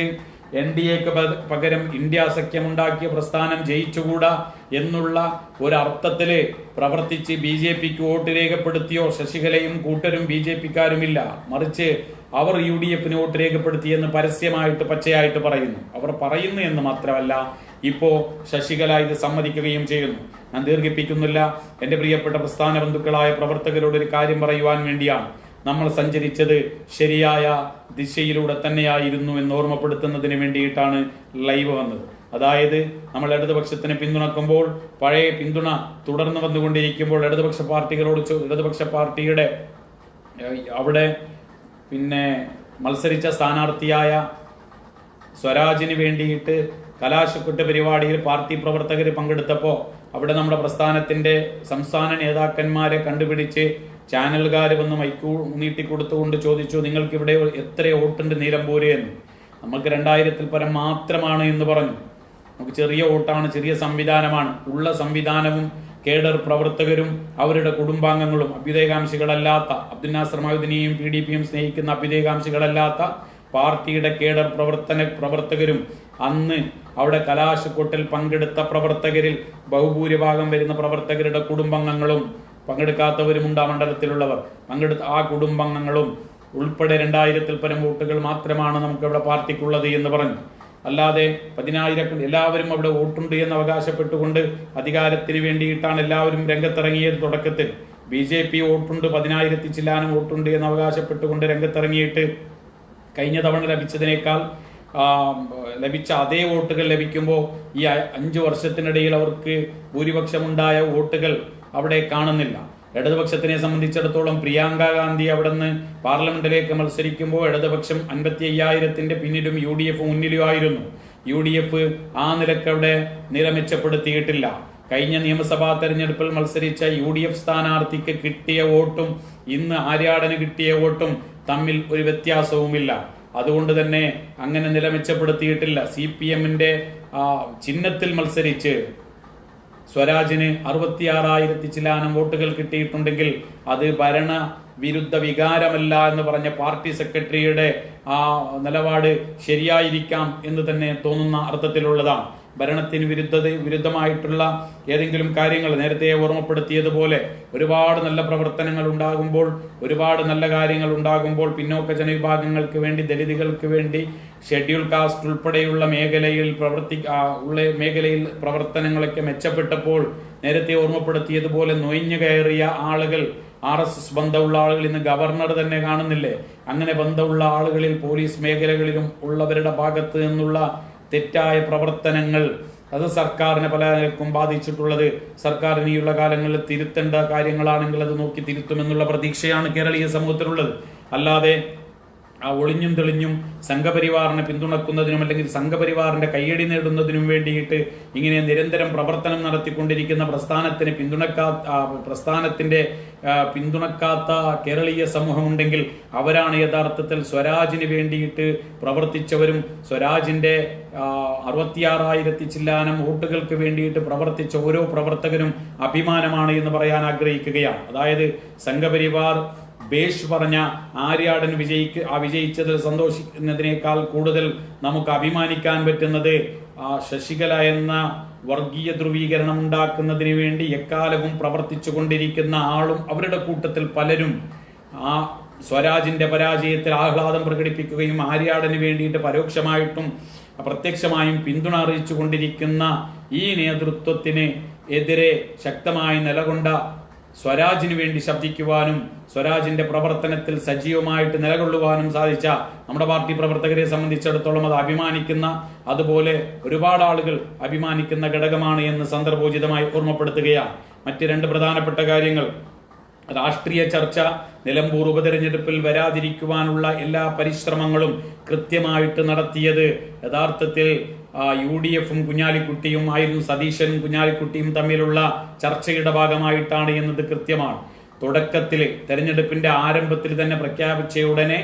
എൻ ഡി എക്ക് പകരം ഇന്ത്യ സഖ്യമുണ്ടാക്കിയ പ്രസ്ഥാനം ജയിച്ചുകൂടാ. എന്നുള്ള ഒരർത്ഥത്തിൽ പ്രവർത്തിച്ച് ബി ജെ പിക്ക് വോട്ട് രേഖപ്പെടുത്തിയോ ശശികലയും കൂട്ടരും ബി ജെ പിക്കാരുമില്ല. മറിച്ച് അവർ യു ഡി എഫിന് വോട്ട് രേഖപ്പെടുത്തിയെന്ന് പരസ്യമായിട്ട് പച്ചയായിട്ട് പറയുന്നു. അവർ പറയുന്നു എന്ന് മാത്രമല്ല ഇപ്പോ ശശികല ഇത് സമ്മതിക്കുകയും ചെയ്യുന്നു. ഞാൻ ദീർഘിപ്പിക്കുന്നില്ല. എന്റെ പ്രിയപ്പെട്ട പ്രസ്ഥാന ബന്ധുക്കളായ പ്രവർത്തകരോട് ഒരു കാര്യം പറയുവാൻ വേണ്ടിയാണ്. നമ്മൾ സഞ്ചരിച്ചത് ശരിയായ ദിശയിലൂടെ തന്നെയായിരുന്നു എന്ന് ഓർമ്മപ്പെടുത്തുന്നതിന് വേണ്ടിയിട്ടാണ് ലൈവ് വന്നത്. അതായത് നമ്മൾ ഇടതുപക്ഷത്തിനെ പിന്തുണക്കുമ്പോൾ പഴയ പിന്തുണ തുടർന്ന് വന്നുകൊണ്ടിരിക്കുമ്പോൾ ഇടതുപക്ഷ പാർട്ടികളോട് ഇടതുപക്ഷ പാർട്ടിയുടെ അവിടെ പിന്നെ മത്സരിച്ച സ്ഥാനാർത്ഥിയായ സ്വരാജിന് വേണ്ടിയിട്ട് കലാശക്കൊട്ട് പരിപാടിയിൽ പാർട്ടി പ്രവർത്തകർ പങ്കെടുത്തപ്പോൾ അവിടെ നമ്മുടെ പ്രസ്ഥാനത്തിന്റെ സംസ്ഥാന നേതാക്കന്മാരെ കണ്ടുപിടിച്ച് ചാനലുകാർ വന്ന് മൈക്കൂ നീട്ടിക്കൊടുത്തുകൊണ്ട് ചോദിച്ചു നിങ്ങൾക്ക് ഇവിടെ എത്ര വോട്ടുണ്ട് നിലമ്പൂര് എന്ന്. നമുക്ക് രണ്ടായിരത്തിൽ പരം മാത്രമാണ് എന്ന് പറഞ്ഞു. നമുക്ക് ചെറിയ വോട്ടാണ് ചെറിയ സംവിധാനമാണ്. ഉള്ള സംവിധാനവും കേഡർ പ്രവർത്തകരും അവരുടെ കുടുംബാംഗങ്ങളും അഭ്യുദയകാംക്ഷികളല്ലാത്ത അബ്ദുൽ നാസർ മഹുദിനെയും പി ഡി പിയും സ്നേഹിക്കുന്ന അഭ്യുദയകാംക്ഷികളല്ലാത്ത പാർട്ടിയുടെ കേഡർ പ്രവർത്തന പ്രവർത്തകരും അന്ന് അവിടെ കലാശക്കൊട്ടിൽ പങ്കെടുത്ത പ്രവർത്തകരിൽ ബഹുഭൂരിഭാഗം വരുന്ന പ്രവർത്തകരുടെ കുടുംബാംഗങ്ങളും പങ്കെടുക്കാത്തവരുമുണ്ട് ആ മണ്ഡലത്തിലുള്ളവർ. പങ്കെടുത്ത ആ കുടുംബാംഗങ്ങളും ഉൾപ്പെടെ രണ്ടായിരത്തിൽ പരം വോട്ടുകൾ മാത്രമാണ് നമുക്ക് ഇവിടെ പാർട്ടിക്കുള്ളത് എന്ന് പറഞ്ഞു. അല്ലാതെ പതിനായിരക്കണ എല്ലാവരും അവിടെ വോട്ടുണ്ട് എന്ന് അവകാശപ്പെട്ടുകൊണ്ട് അധികാരത്തിന് വേണ്ടിയിട്ടാണ് എല്ലാവരും രംഗത്തിറങ്ങിയത് തുടക്കത്തിൽ. ബി ജെ പി വോട്ടുണ്ട് പതിനായിരത്തി ചില്ലാനും വോട്ടുണ്ട് എന്ന് അവകാശപ്പെട്ടുകൊണ്ട് രംഗത്തിറങ്ങിയിട്ട് കഴിഞ്ഞ തവണ ലഭിച്ചതിനേക്കാൾ ലഭിച്ച അതേ വോട്ടുകൾ ലഭിക്കുമ്പോൾ ഈ അഞ്ചു വർഷത്തിനിടയിൽ അവർക്ക് ഭൂരിപക്ഷമുണ്ടായ വോട്ടുകൾ അവിടെ കാണുന്നില്ല. ഇടതുപക്ഷത്തിനെ സംബന്ധിച്ചിടത്തോളം പ്രിയങ്ക ഗാന്ധി അവിടുന്ന് പാർലമെന്റിലേക്ക് മത്സരിക്കുമ്പോൾ ഇടതുപക്ഷം അൻപത്തി അയ്യായിരത്തിന്റെ പിന്നിലും യു ഡി എഫ് മുന്നിലുമായിരുന്നു. യു ഡി എഫ് ആ നിലക്കവിടെ നില മെച്ചപ്പെടുത്തിയിട്ടില്ല കഴിഞ്ഞ നിയമസഭാ തെരഞ്ഞെടുപ്പിൽ മത്സരിച്ച യു ഡി എഫ് സ്ഥാനാർത്ഥിക്ക് കിട്ടിയ വോട്ടും ഇന്ന് ആര്യാടന് കിട്ടിയ വോട്ടും തമ്മിൽ ഒരു വ്യത്യാസവുമില്ല. അതുകൊണ്ട് തന്നെ അങ്ങനെ നില മെച്ചപ്പെടുത്തിയിട്ടില്ല സി പി എമ്മിന്റെ ചിഹ്നത്തിൽ മത്സരിച്ച് സ്വരാജിന് അറുപത്തിയാറായിരത്തി ചിലാനം വോട്ടുകൾ കിട്ടിയിട്ടുണ്ടെങ്കിൽ അത് ഭരണ വിരുദ്ധ വികാരമല്ല എന്ന് പറഞ്ഞ പാർട്ടി സെക്രട്ടറിയുടെ ആ നിലപാട് ശരിയായിരിക്കാം എന്ന് തന്നെ തോന്നുന്ന അർത്ഥത്തിലുള്ളതാണ്. ഭരണത്തിന് വിരുദ്ധത വിരുദ്ധമായിട്ടുള്ള ഏതെങ്കിലും കാര്യങ്ങൾ നേരത്തെ ഓർമ്മപ്പെടുത്തിയതുപോലെ ഒരുപാട് നല്ല പ്രവർത്തനങ്ങൾ ഉണ്ടാകുമ്പോൾ ഒരുപാട് നല്ല കാര്യങ്ങൾ ഉണ്ടാകുമ്പോൾ പിന്നോക്ക ജനവിഭാഗങ്ങൾക്ക് വേണ്ടി ദലിതുകൾക്ക് വേണ്ടി ഷെഡ്യൂൾ കാസ്റ്റ് ഉൾപ്പെടെയുള്ള മേഖലയിൽ പ്രവർത്തി ഉള്ള മേഖലയിൽ പ്രവർത്തനങ്ങളൊക്കെ മെച്ചപ്പെട്ടപ്പോൾ നേരത്തെ ഓർമ്മപ്പെടുത്തിയതുപോലെ നൊയിഞ്ഞു കയറിയ ആളുകൾ ആർ എസ് എസ് ബന്ധമുള്ള ആളുകൾ ഇന്ന് ഗവർണർ തന്നെ കാണുന്നില്ലേ? അങ്ങനെ ബന്ധമുള്ള ആളുകളിൽ പോലീസ് മേഖലകളിലും ഉള്ളവരുടെ ഭാഗത്ത് നിന്നുള്ള തെറ്റായ പ്രവർത്തനങ്ങൾ അത് സർക്കാരിനെ പല നിലക്കും ബാധിച്ചിട്ടുള്ളത്. സർക്കാർ ഇനിയുള്ള കാലങ്ങളിൽ തിരുത്തേണ്ട കാര്യങ്ങളാണെങ്കിൽ അത് നോക്കി തിരുത്തുമെന്നുള്ള പ്രതീക്ഷയാണ് കേരളീയ സമൂഹത്തിലുള്ളത്. അല്ലാതെ ആ ഒളിഞ്ഞും തെളിഞ്ഞും സംഘപരിവാറിനെ പിന്തുണക്കുന്നതിനും അല്ലെങ്കിൽ സംഘപരിവാറിന്റെ കയ്യടി നേടുന്നതിനും വേണ്ടിയിട്ട് ഇങ്ങനെ നിരന്തരം പ്രവർത്തനം നടത്തിക്കൊണ്ടിരിക്കുന്ന പ്രസ്ഥാനത്തിന് പിന്തുണക്കാ പ്രസ്ഥാനത്തിന്റെ പിന്തുണക്കാത്ത കേരളീയ സമൂഹമുണ്ടെങ്കിൽ അവരാണ് യഥാർത്ഥത്തിൽ സ്വരാജിന് വേണ്ടിയിട്ട് പ്രവർത്തിച്ചവരും സ്വരാജിന്റെ അറുപത്തിയാറായിരത്തി ചില്ലാനം വോട്ടുകൾക്ക് വേണ്ടിയിട്ട് പ്രവർത്തിച്ച ഓരോ പ്രവർത്തകനും അഭിമാനമാണ് എന്ന് പറയാൻ ആഗ്രഹിക്കുകയാണ്. അതായത് സംഘപരിവാർ ബേഷ് പറഞ്ഞ ആര്യാടൻ വിജയിക്ക് വിജയിച്ചതിൽ സന്തോഷിക്കുന്നതിനേക്കാൾ കൂടുതൽ നമുക്ക് അഭിമാനിക്കാൻ പറ്റുന്നത് ആ ശശികല എന്ന വർഗീയ ധ്രുവീകരണം ഉണ്ടാക്കുന്നതിന് വേണ്ടി എക്കാലവും പ്രവർത്തിച്ചു കൊണ്ടിരിക്കുന്ന ആളും അവരുടെ കൂട്ടത്തിൽ പലരും ആ സ്വരാജിന്റെ പരാജയത്തിൽ ആഹ്ലാദം പ്രകടിപ്പിക്കുകയും ആര്യാടന് വേണ്ടിയിട്ട് പരോക്ഷമായിട്ടും പ്രത്യക്ഷമായും പിന്തുണ അറിയിച്ചു കൊണ്ടിരിക്കുന്ന ഈ നേതൃത്വത്തിന് എതിരെ ശക്തമായി നിലകൊണ്ട സ്വരാജിന് വേണ്ടി ശബ്ദിക്കുവാനും സ്വരാജിന്റെ പ്രവർത്തനത്തിൽ സജീവമായിട്ട് നിലകൊള്ളുവാനും സാധിച്ച നമ്മുടെ പാർട്ടി പ്രവർത്തകരെ സംബന്ധിച്ചിടത്തോളം അത് അഭിമാനിക്കുന്ന അതുപോലെ ഒരുപാട് ആളുകൾ അഭിമാനിക്കുന്ന ഘടകമാണ് എന്ന് സന്ദർഭോചിതമായി ഓർമ്മപ്പെടുത്തുകയാണ്. മറ്റ് രണ്ട് പ്രധാനപ്പെട്ട കാര്യങ്ങൾ. രാഷ്ട്രീയ ചർച്ച നിലമ്പൂർ ഉപതെരഞ്ഞെടുപ്പിൽ വരാതിരിക്കുവാനുള്ള എല്ലാ പരിശ്രമങ്ങളും കൃത്യമായിട്ട് നടത്തിയത് യഥാർത്ഥത്തിൽ യു ഡി എഫും കുഞ്ഞാലിക്കുട്ടിയും ആയിരുന്നു സതീശനും കുഞ്ഞാലിക്കുട്ടിയും തമ്മിലുള്ള ചർച്ചയുടെ ഭാഗമായിട്ടാണ് എന്നത് കൃത്യമാണ്. തുടക്കത്തിൽ തെരഞ്ഞെടുപ്പിന്റെ ആരംഭത്തിൽ തന്നെ പ്രഖ്യാപിച്ച ഉടനെ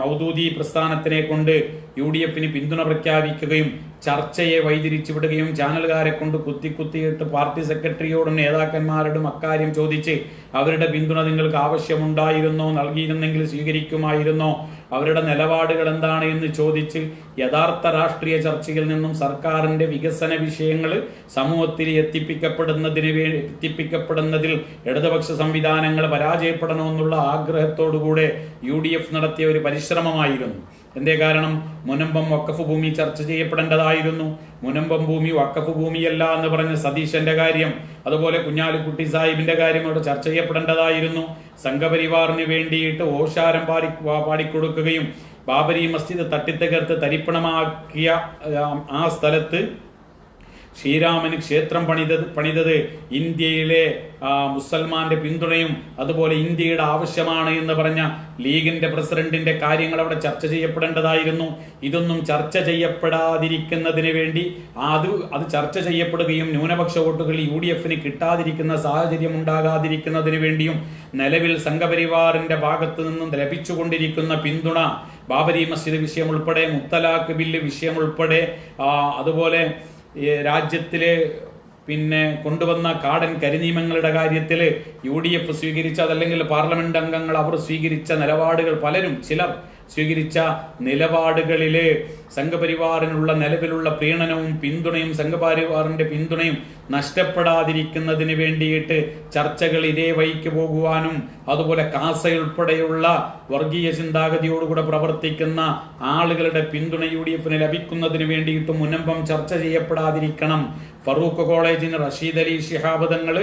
മൗദൂദി പ്രസ്ഥാനത്തിനെ കൊണ്ട് യു ഡി എഫിന് പിന്തുണ പ്രഖ്യാപിക്കുകയും ചർച്ചയെ വൈതിരിച്ചു വിടുകയും ചാനലുകാരെ കൊണ്ട് കുത്തി കുത്തിയിട്ട് പാർട്ടി സെക്രട്ടറിയോടും നേതാക്കന്മാരോടും അക്കാര്യം ചോദിച്ച് അവരുടെ പിന്തുണ നിങ്ങൾക്ക് ആവശ്യമുണ്ടായിരുന്നോ നൽകിയിരുന്നെങ്കിൽ സ്വീകരിക്കുമായിരുന്നോ അവരുടെ നിലപാടുകൾ എന്താണ് എന്ന് ചോദിച്ച് യഥാർത്ഥ രാഷ്ട്രീയ ചർച്ചയിൽ നിന്നും സർക്കാരിന്റെ വികസന വിഷയങ്ങൾ സമൂഹത്തിൽ എത്തിപ്പിക്കപ്പെടുന്നതിന് എത്തിപ്പിക്കപ്പെടുന്നതിൽ ഇടതുപക്ഷ സംവിധാനങ്ങൾ പരാജയപ്പെടണമെന്നുള്ള ആഗ്രഹത്തോടുകൂടെ യു ഡി എഫ് നടത്തിയ ഒരു പരിശ്രമമായിരുന്നു. എന്തേ കാരണം? മുനമ്പം വക്കഫ് ഭൂമി ചർച്ച ചെയ്യപ്പെടേണ്ടതായിരുന്നു. മുനമ്പം ഭൂമി വക്കഫ് ഭൂമിയല്ല എന്ന് പറഞ്ഞ സതീശന്റെ കാര്യം അതുപോലെ കുഞ്ഞാലിക്കുട്ടി സാഹിബിന്റെ കാര്യം അവിടെ ചർച്ച ചെയ്യപ്പെടേണ്ടതായിരുന്നു. സംഘപരിവാറിന് വേണ്ടിയിട്ട് ഓശാരം പാടി പാടിക്കൊടുക്കുകയും ബാബരി മസ്ജിദ് തട്ടിത്തകർത്ത് തരിപ്പണമാക്കിയ ആ, സ്ഥലത്ത് ശ്രീരാമന് ക്ഷേത്രം പണിതത് പണിതത് ഇന്ത്യയിലെ മുസൽമാന്റെ പിന്തുണയും അതുപോലെ ഇന്ത്യയുടെ ആവശ്യമാണ് എന്ന് പറഞ്ഞ ലീഗിന്റെ പ്രസിഡന്റിന്റെ കാര്യങ്ങൾ അവിടെ ചർച്ച ചെയ്യപ്പെടേണ്ടതായിരുന്നു. ഇതൊന്നും ചർച്ച ചെയ്യപ്പെടാതിരിക്കുന്നതിന് വേണ്ടി അത് അത് ചർച്ച ചെയ്യപ്പെടുകയും ന്യൂനപക്ഷ വോട്ടുകൾ യു ഡി എഫിന് കിട്ടാതിരിക്കുന്ന സാഹചര്യം ഉണ്ടാകാതിരിക്കുന്നതിന് വേണ്ടിയും നിലവിൽ സംഘപരിവാറിന്റെ ഭാഗത്തു നിന്നും ലഭിച്ചുകൊണ്ടിരിക്കുന്ന പിന്തുണ ബാബരി മസ്ജിദ് വിഷയം ഉൾപ്പെടെ മുത്തലാഖ് ബില്ല് വിഷയം ഉൾപ്പെടെ അതുപോലെ ഈ രാജ്യത്തിലെ പിന്നെ കൊണ്ടുവന്ന കാടൻ കരിനിയമങ്ങളുടെ കാര്യത്തിൽ യു ഡി എഫ് സ്വീകരിച്ച അതല്ലെങ്കിൽ പാർലമെന്റ് അംഗങ്ങൾ അവർ സ്വീകരിച്ച നിലപാടുകൾ പലരും ചിലർ സ്വീകരിച്ച നിലപാടുകളിലെ സംഘപരിവാറിനുള്ള നിലവിലുള്ള പ്രീണനവും പിന്തുണയും സംഘപരിവാറിന്റെ പിന്തുണയും നഷ്ടപ്പെടാതിരിക്കുന്നതിന് വേണ്ടിയിട്ട് ചർച്ചകൾ ഇതേ വഴിക്ക് പോകുവാനും അതുപോലെ കാസയുൾപ്പെടെയുള്ള വർഗീയ ചിന്താഗതിയോടുകൂടെ പ്രവർത്തിക്കുന്ന ആളുകളുടെ പിന്തുണ യു ഡി എഫിന് ലഭിക്കുന്നതിന് വേണ്ടിയിട്ട് മുനമ്പം ചർച്ച ചെയ്യപ്പെടാതിരിക്കണം. ഫറൂഖ് കോളേജിന് റഷീദ് അലി ശിഹാബ് തങ്ങൾ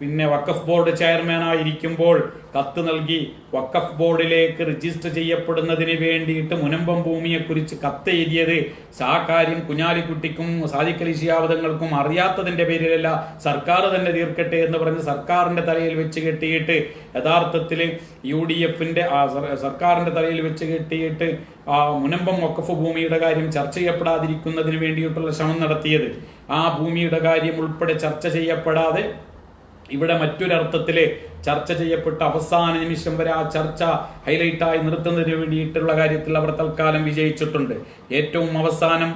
പിന്നെ വക്കഫ് ബോർഡ് ചെയർമാനായിരിക്കുമ്പോൾ കത്ത് നൽകി വക്കഫ് ബോർഡിലേക്ക് രജിസ്റ്റർ ചെയ്യപ്പെടുന്നതിന് വേണ്ടിയിട്ട് മുനമ്പം ഭൂമിയെക്കുറിച്ച് കത്ത് എഴുതിയത് സാക്കാര്യം കുഞ്ഞാലിക്കുട്ടിക്കും സാദിഖലി ശിയാവതങ്ങൾക്കും അറിയാത്തതിന്റെ പേരിലല്ല. സർക്കാർ തന്നെ തീർക്കട്ടെ എന്ന് പറഞ്ഞ് സർക്കാരിന്റെ തലയിൽ വെച്ച് കെട്ടിയിട്ട് യഥാർത്ഥത്തിൽ യു ഡി എഫിന്റെ സർക്കാരിന്റെ തലയിൽ വെച്ച് കെട്ടിയിട്ട് ആ മുനമ്പം വക്കഫ് ഭൂമിയുടെ കാര്യം ചർച്ച ചെയ്യപ്പെടാതിരിക്കുന്നതിന് വേണ്ടിയിട്ടുള്ള ശ്രമം നടത്തിയത്. ആ ഭൂമിയുടെ കാര്യം ഉൾപ്പെടെ ചർച്ച ചെയ്യപ്പെടാതെ ഇവിടെ മറ്റൊരർത്ഥത്തിൽ ചർച്ച ചെയ്യപ്പെട്ട അവസാന നിമിഷം വരെ ആ ചർച്ച ഹൈലൈറ്റായി നിർത്തുന്നതിന് വേണ്ടിയിട്ടുള്ള കാര്യത്തിൽ അവർ തൽക്കാലം വിജയിച്ചിട്ടുണ്ട്. ഏറ്റവും അവസാനം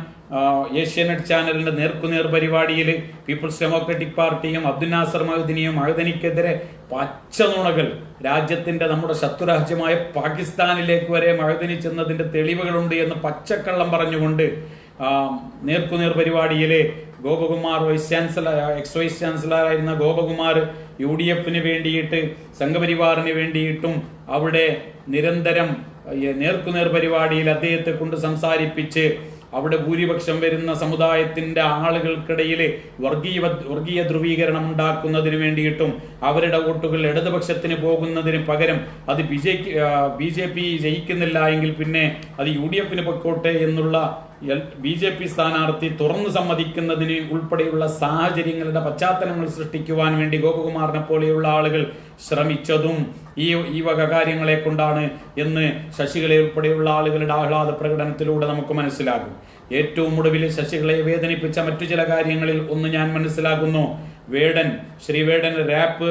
ഏഷ്യാനെറ്റ് ചാനലിന്റെ നേർക്കുനേർ പരിപാടിയിൽ പീപ്പിൾസ് ഡെമോക്രാറ്റിക് പാർട്ടിയും അബ്ദുൽ നാസർ മഹദിനിയും മഹദനിക്കെതിരെ പച്ചനുണകൾ രാജ്യത്തിന്റെ നമ്മുടെ ശത്രുരാജ്യമായ പാകിസ്ഥാനിലേക്ക് വരെ മഹദിനി ചെന്നതിന്റെ തെളിവുകളുണ്ട് എന്ന് പച്ചക്കള്ളം പറഞ്ഞുകൊണ്ട് നേർക്കുനേർ പരിപാടിയിലെ Gopakumar vice chancellor ex vice chancellor ആയിരുന്ന ഗോപകുമാർ യു ഡി എഫിന് വേണ്ടിയിട്ട് സംഘപരിവാറിന് വേണ്ടിയിട്ടും അവിടെ നിരന്തരം നേർക്കുനേർ പരിപാടിയിൽ അദ്ദേഹത്തെ കൊണ്ട് സംസാരിപ്പിച്ച് അവിടെ ഭൂരിപക്ഷം വരുന്ന സമുദായത്തിന്റെ ആളുകൾക്കിടയിൽ വർഗീയ വർഗീയ ധ്രുവീകരണം ഉണ്ടാക്കുന്നതിന് വേണ്ടിയിട്ടും അവരുടെ വോട്ടുകൾ ഇടതുപക്ഷത്തിന് പോകുന്നതിന് പകരം അത് B J B J P ജയിക്കുന്നില്ല എങ്കിൽ പിന്നെ അത് യു ഡി എഫിന് പൊക്കോട്ടെ എന്നുള്ള ബി ജെ പി സ്ഥാനാർത്ഥി തുറന്നു സമ്മതിക്കുന്നതിന് ഉൾപ്പെടെയുള്ള സാഹചര്യങ്ങളുടെ പശ്ചാത്തലങ്ങൾ സൃഷ്ടിക്കുവാൻ വേണ്ടി ഗോപകുമാറിനെ പോലെയുള്ള ആളുകൾ ശ്രമിച്ചതും ഈ ഈ വക കാര്യങ്ങളെ കൊണ്ടാണ് എന്ന് ശശികളെ ഉൾപ്പെടെയുള്ള ആളുകളുടെ ആഹ്ലാദ പ്രകടനത്തിലൂടെ നമുക്ക് മനസ്സിലാകും. ഏറ്റവും ഒടുവിൽ ശശികളെ വേദനിപ്പിച്ച മറ്റു ചില കാര്യങ്ങളിൽ ഒന്ന് ഞാൻ മനസ്സിലാക്കുന്നു. വേടൻ ശ്രീവേടൻ റാപ്പ്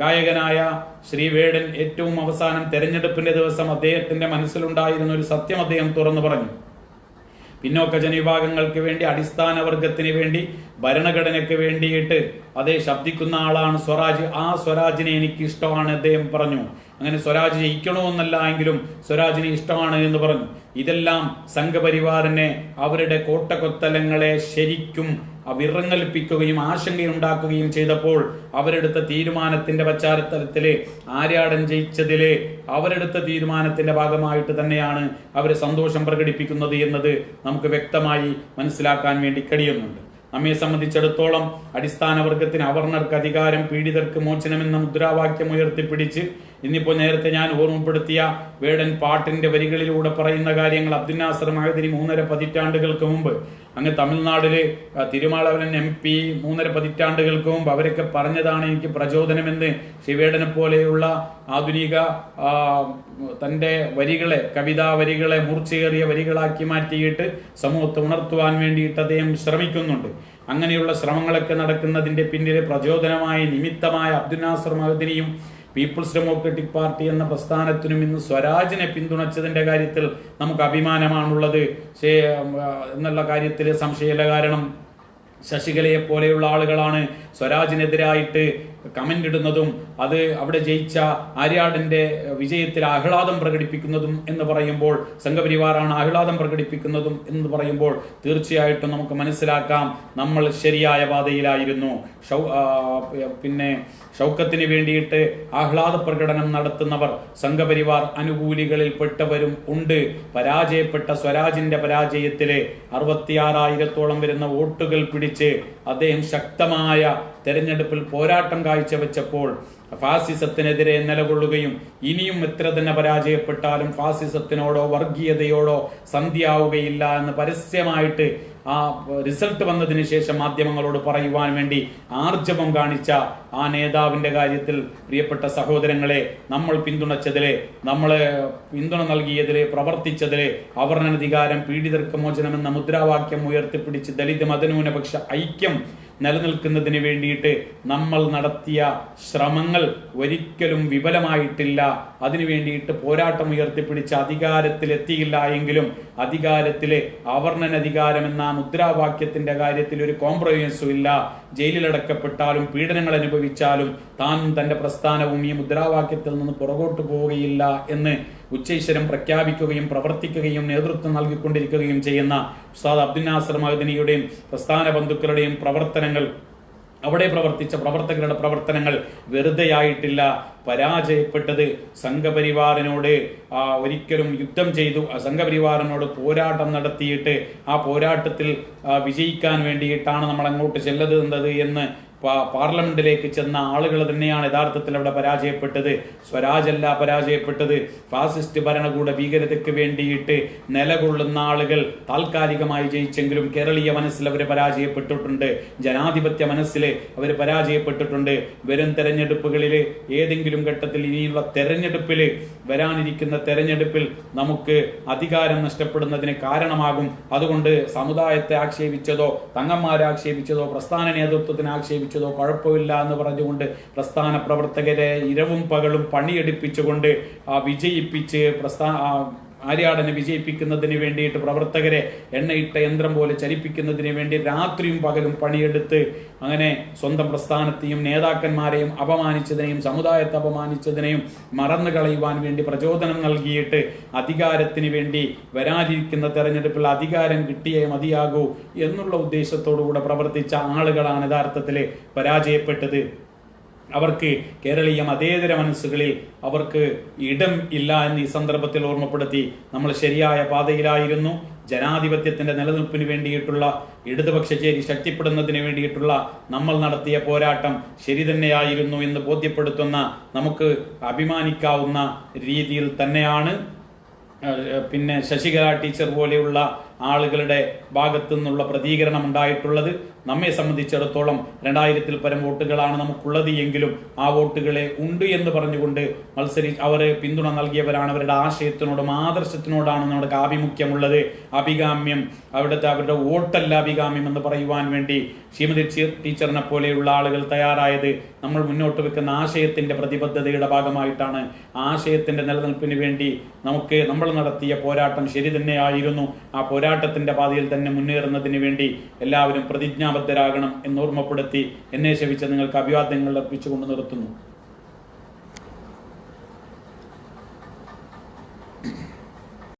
ഗായകനായ ശ്രീവേടൻ ഏറ്റവും അവസാനം തെരഞ്ഞെടുപ്പിന്റെ ദിവസം അദ്ദേഹത്തിന്റെ മനസ്സിലുണ്ടായിരുന്ന ഒരു സത്യം അദ്ദേഹം തുറന്നു പറഞ്ഞു. പിന്നോക്ക ജനവിഭാഗങ്ങൾക്ക് വേണ്ടി അടിസ്ഥാന വർഗത്തിന് വേണ്ടി ഭരണഘടനയ്ക്ക് വേണ്ടിയിട്ട് അതേ ശബ്ദിക്കുന്ന ആളാണ് സ്വരാജ്. ആ സ്വരാജിനെ എനിക്ക് ഇഷ്ടമാണ് അദ്ദേഹം പറഞ്ഞു. അങ്ങനെ സ്വരാജ് ജയിക്കണമെന്നല്ല എങ്കിലും സ്വരാജിനെ ഇഷ്ടമാണ് എന്ന് പറഞ്ഞു. ഇതെല്ലാം സംഘപരിവാറിനെ അവരുടെ കോട്ടക്കൊത്തലങ്ങളെ ശരിക്കും വിറങ്ങലിപ്പിക്കുകയും ആശങ്കയുണ്ടാക്കുകയും ചെയ്തപ്പോൾ അവരെടുത്ത തീരുമാനത്തിന്റെ പശ്ചാത്തലത്തിലെ ആര്യാടൻ ജയിച്ചതിലെ അവരെടുത്ത തീരുമാനത്തിന്റെ ഭാഗമായിട്ട് തന്നെയാണ് അവർ സന്തോഷം പ്രകടിപ്പിക്കുന്നത് എന്നത് നമുക്ക് വ്യക്തമായി മനസ്സിലാക്കാൻ വേണ്ടി കഴിയുന്നുണ്ട്. നമ്മെ സംബന്ധിച്ചിടത്തോളം അടിസ്ഥാന വർഗത്തിന് അവർണർക്ക് അധികാരം പീഡിതർക്ക് മോചനം എന്ന മുദ്രാവാക്യം ഉയർത്തിപ്പിടിച്ച് ഇന്നിപ്പോ നേരത്തെ ഞാൻ ഓർമ്മപ്പെടുത്തിയ വേടൻ പാട്ടിന്റെ വരികളിലൂടെ പറയുന്ന കാര്യങ്ങൾ അബ്ദുനാസർ മഹദിനി മൂന്നര പതിറ്റാണ്ടുകൾക്ക് മുമ്പ്. അങ്ങ് തമിഴ്നാടിൽ തിരുമാളവരൻ എം പി മൂന്നര പതിറ്റാണ്ടുകൾക്ക് മുമ്പ് അവരൊക്കെ പറഞ്ഞതാണ് എനിക്ക് പ്രചോദനമെന്ന്. ശിവേടനെ പോലെയുള്ള ആധുനിക തന്റെ വരികളെ കവിതാ വരികളെ മൂർച്ചയേറിയ വരികളാക്കി മാറ്റിയിട്ട് സമൂഹത്തെ ഉണർത്തുവാൻ വേണ്ടിയിട്ട് അദ്ദേഹം ശ്രമിക്കുന്നുണ്ട്. അങ്ങനെയുള്ള ശ്രമങ്ങളൊക്കെ നടക്കുന്നതിന്റെ പിന്നിലെ പ്രചോദനമായ നിമിത്തമായ അബ്ദുനാസർ മഹദിനിയും പീപ്പിൾസ് ഡെമോക്രാറ്റിക് പാർട്ടി എന്ന പ്രസ്ഥാനത്തിനും ഇന്ന് സ്വരാജിനെ പിന്തുണച്ചതിന്റെ കാര്യത്തിൽ നമുക്ക് അഭിമാനമാണുള്ളത്. എന്നുള്ള കാര്യത്തിൽ സംശയമില്ല. കാരണം ശശികലയെ പോലെയുള്ള ആളുകളാണ് സ്വരാജിനെതിരായിട്ട് കമന്റ് ഇടുന്നതും അത് അവിടെ ജയിച്ച ആര്യാടിന്റെ വിജയത്തിൽ ആഹ്ലാദം പ്രകടിപ്പിക്കുന്നതും എന്ന് പറയുമ്പോൾ സംഘപരിവാറാണ് ആഹ്ലാദം പ്രകടിപ്പിക്കുന്നതും എന്ന് പറയുമ്പോൾ തീർച്ചയായിട്ടും നമുക്ക് മനസ്സിലാക്കാം നമ്മൾ ശരിയായ പാതയിലായിരുന്നു. ഷൗ- പിന്നെ ഷൗക്കത്തിന് വേണ്ടിയിട്ട് ആഹ്ലാദ പ്രകടനം നടത്തുന്നവർ സംഘപരിവാർ അനുകൂലികളിൽ പെട്ടവരും ഉണ്ട്. പരാജയപ്പെട്ട സ്വരാജിന്റെ പരാജയത്തിലെ അറുപത്തിയാറായിരത്തോളം വരുന്ന വോട്ടുകൾ പിടിച്ച് അദ്ദേഹം ശക്തമായ തെരഞ്ഞെടുപ്പിൽ പോരാട്ടം കാഴ്ചവെച്ചപ്പോൾ ഫാസിസത്തിനെതിരെ നിലകൊള്ളുകയും ഇനിയും എത്ര തന്നെ പരാജയപ്പെട്ടാലും ഫാസിസത്തിനോടോ വർഗീയതയോടോ സന്ധ്യാവുകയില്ല എന്ന് പരസ്യമായിട്ട് ആ റിസൾട്ട് വന്നതിന് ശേഷം മാധ്യമങ്ങളോട് പറയുവാൻ വേണ്ടി ആർജവം കാണിച്ച ആ നേതാവിന്റെ കാര്യത്തിൽ പ്രിയപ്പെട്ട സഹോദരങ്ങളെ നമ്മൾ പിന്തുണച്ചതിലെ നമ്മൾ പിന്തുണ നൽകിയതിലെ പ്രവർത്തിച്ചതിലെ അവർണനധികാരം പീഡിതർക്ക് മോചനം എന്ന മുദ്രാവാക്യം ഉയർത്തിപ്പിടിച്ച് ദലിത് മതന്യൂനപക്ഷ ഐക്യം നിലനിൽക്കുന്നതിന് വേണ്ടിയിട്ട് നമ്മൾ നടത്തിയ ശ്രമങ്ങൾ ഒരിക്കലും വിഫലമായിട്ടില്ല. അതിനു വേണ്ടിയിട്ട് പോരാട്ടം ഉയർത്തിപ്പിടിച്ച് അധികാരത്തിലെത്തിയില്ല എങ്കിലും അധികാരത്തിലെ അവർണനധികാരം എന്ന മുദ്രാവാക്യത്തിന്റെ കാര്യത്തിൽ ഒരു കോംപ്രമൈസും ഇല്ല. ജയിലിലടക്കപ്പെട്ടാലും പീഡനങ്ങൾ അനുഭവിച്ചാലും താൻ തന്റെ പ്രസ്ഥാനവും ഈ മുദ്രാവാക്യത്തിൽ നിന്ന് പുറകോട്ട് പോവുകയില്ല എന്ന് ഉച്ചൈശ്വരം പ്രഖ്യാപിക്കുകയും പ്രവർത്തിക്കുകയും നേതൃത്വം നൽകിക്കൊണ്ടിരിക്കുകയും ചെയ്യുന്ന ഉസ്താദ് അബ്ദുനാസർ മഹദിനിയുടെയും പ്രസ്ഥാന ബന്ധുക്കളുടെയും പ്രവർത്തനങ്ങൾ അവിടെ പ്രവർത്തിച്ച പ്രവർത്തകരുടെ പ്രവർത്തനങ്ങൾ വെറുതെയായിട്ടില്ല. പരാജയപ്പെട്ടത് സംഘപരിവാറിനോട് ഒരിക്കലും യുദ്ധം ചെയ്തു സംഘപരിവാറിനോട് പോരാട്ടം നടത്തിയിട്ട് ആ പോരാട്ടത്തിൽ വിജയിക്കാൻ വേണ്ടിയിട്ടാണ് നമ്മൾ അങ്ങോട്ട് ചെല്ലുന്നത് എന്ന് പാർലമെന്റിലേക്ക് ചെന്ന ആളുകൾ തന്നെയാണ് യഥാർത്ഥത്തിൽ അവിടെ പരാജയപ്പെട്ടത്. സ്വരാജല്ല പരാജയപ്പെട്ടത്. ഫാസിസ്റ്റ് ഭരണകൂട ഭീകരതയ്ക്ക് വേണ്ടിയിട്ട് നിലകൊള്ളുന്ന ആളുകൾ താൽക്കാലികമായി ജയിച്ചെങ്കിലും കേരളീയ മനസ്സിൽ അവർ പരാജയപ്പെട്ടിട്ടുണ്ട്. ജനാധിപത്യ മനസ്സിൽ അവർ പരാജയപ്പെട്ടിട്ടുണ്ട്. വരും തെരഞ്ഞെടുപ്പുകളിൽ ഏതെങ്കിലും ഘട്ടത്തിൽ ഇനിയുള്ള തെരഞ്ഞെടുപ്പിൽ വരാനിരിക്കുന്ന തെരഞ്ഞെടുപ്പിൽ നമുക്ക് അധികാരം നഷ്ടപ്പെടുന്നതിന് കാരണമാകും. അതുകൊണ്ട് സമുദായത്തെ ആക്ഷേപിച്ചതോ തങ്ങന്മാരെ ആക്ഷേപിച്ചതോ പ്രസ്ഥാന നേതൃത്വത്തിന് ആക്ഷേപിച്ചതോ കുഴപ്പമില്ല എന്ന് പറഞ്ഞുകൊണ്ട് പ്രസ്ഥാന പ്രവർത്തകരെ ഇരവും പകലും പണിയെടുപ്പിച്ചുകൊണ്ട് വിജയിപ്പിച്ച് പ്രസ്ഥാ ആ ആര്യാടനെ വിജയിപ്പിക്കുന്നതിന് വേണ്ടിയിട്ട് പ്രവർത്തകരെ എണ്ണയിട്ട യന്ത്രം പോലെ ചലിപ്പിക്കുന്നതിന് വേണ്ടി രാത്രിയും പകലും പണിയെടുത്ത് അങ്ങനെ സ്വന്തം പ്രസ്ഥാനത്തെയും നേതാക്കന്മാരെയും അപമാനിച്ചതിനെയും സമുദായത്തെ അപമാനിച്ചതിനെയും മറന്നു കളയുവാൻ വേണ്ടി പ്രചോദനം നൽകിയിട്ട് അധികാരത്തിന് വേണ്ടി വരാതിരിക്കുന്ന തെരഞ്ഞെടുപ്പിൽ അധികാരം കിട്ടിയേ മതിയാകൂ എന്നുള്ള ഉദ്ദേശത്തോടുകൂടെ പ്രവർത്തിച്ച ആളുകളാണ് യഥാർത്ഥത്തിൽ പരാജയപ്പെട്ടത്. അവർക്ക് കേരളീയ മതേതര മനസ്സുകളിൽ അവർക്ക് ഇടം ഇല്ല എന്ന് ഈ സന്ദർഭത്തിൽ ഓർമ്മപ്പെടുത്തി നമ്മൾ ശരിയായ പാതയിലായിരുന്നു. ജനാധിപത്യത്തിന്റെ നിലനിൽപ്പിന് വേണ്ടിയിട്ടുള്ള ഇടതുപക്ഷ ചേരി ശക്തിപ്പെടുന്നതിന് വേണ്ടിയിട്ടുള്ള നമ്മൾ നടത്തിയ പോരാട്ടം ശരി തന്നെയായിരുന്നു എന്ന് ബോധ്യപ്പെടുത്തുന്ന നമുക്ക് അഭിമാനിക്കാവുന്ന രീതിയിൽ തന്നെയാണ്. പിന്നെ ശശികല ടീച്ചർ പോലെയുള്ള ആളുകളുടെ ഭാഗത്തു നിന്നുള്ള പ്രതികരണം ഉണ്ടായിട്ടുള്ളത്. നമ്മെ സംബന്ധിച്ചിടത്തോളം രണ്ടായിരത്തിൽ പരം വോട്ടുകളാണ് നമുക്കുള്ളത് എങ്കിലും ആ വോട്ടുകളെ ഉണ്ട് എന്ന് പറഞ്ഞുകൊണ്ട് മത്സരി അവർ പിന്തുണ നൽകിയവരാണ്. അവരുടെ ആശയത്തിനോടും ആദർശത്തിനോടാണ് നമ്മുടെ ആഭിമുഖ്യമുള്ളത്. അഭികാമ്യം അവിടുത്തെ അവരുടെ വോട്ടല്ല അഭികാമ്യം എന്ന് പറയുവാൻ വേണ്ടി ശ്രീമതി ടീച്ചറിനെ പോലെയുള്ള ആളുകൾ തയ്യാറായത് നമ്മൾ മുന്നോട്ട് വെക്കുന്ന ആശയത്തിന്റെ പ്രതിബദ്ധതയുടെ ഭാഗമായിട്ടാണ്. ആശയത്തിന്റെ നിലനിൽപ്പിന് വേണ്ടി നമുക്ക് നമ്മൾ നടത്തിയ പോരാട്ടം ശരി തന്നെയായിരുന്നു. ആ പോരാട്ടത്തിന്റെ പാതയിൽ തന്നെ മുന്നേറുന്നതിന് വേണ്ടി എല്ലാവരും പ്രതിജ്ഞാബദ്ധരാകണം എന്നോർമ്മപ്പെടുത്തി എന്നെ ശവിച്ച നിങ്ങൾക്ക് അഭിവാദ്യങ്ങൾ അർപ്പിച്ചുകൊണ്ട് നിർത്തുന്നു.